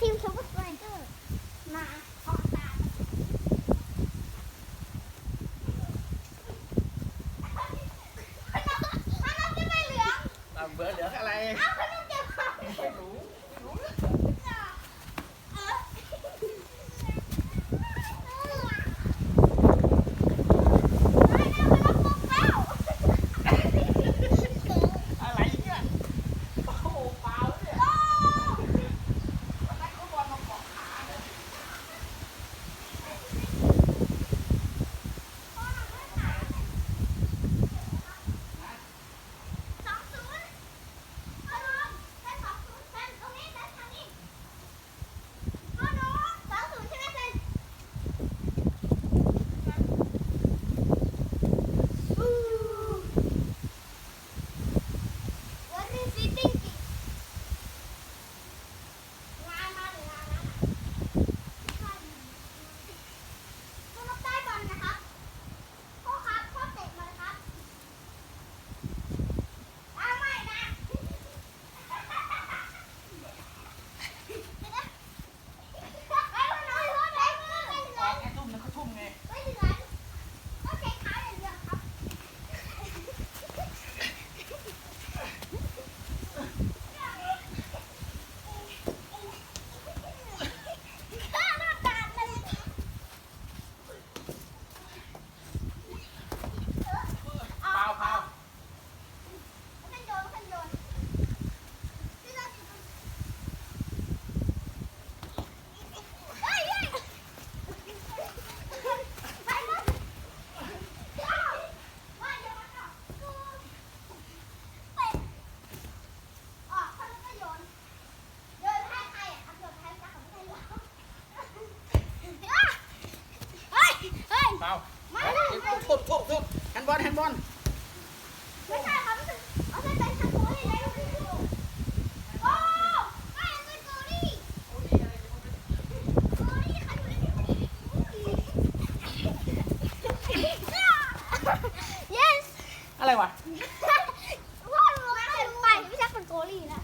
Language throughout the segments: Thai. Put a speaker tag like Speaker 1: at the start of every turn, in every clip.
Speaker 1: perfume เอาทุบทุบทุบแฮนบอลแฮนบอล
Speaker 2: ไม่ใช่ครับเอาไปเปทั้โใลี่เอาโกลี่โกลี่ะอะ
Speaker 1: ไรวะ
Speaker 2: ว่ารู้ว่าไปพี่ชัเป็นโกลี่แล้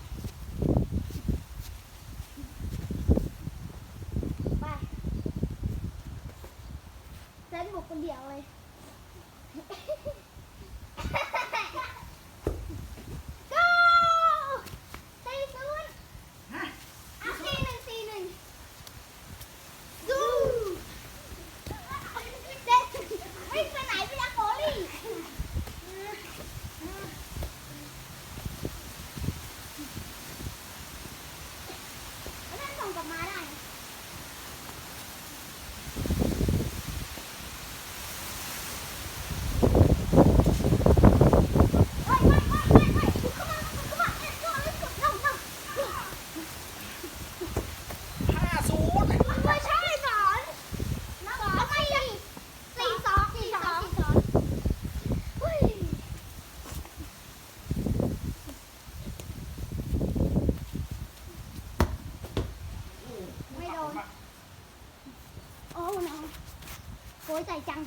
Speaker 2: 我会再将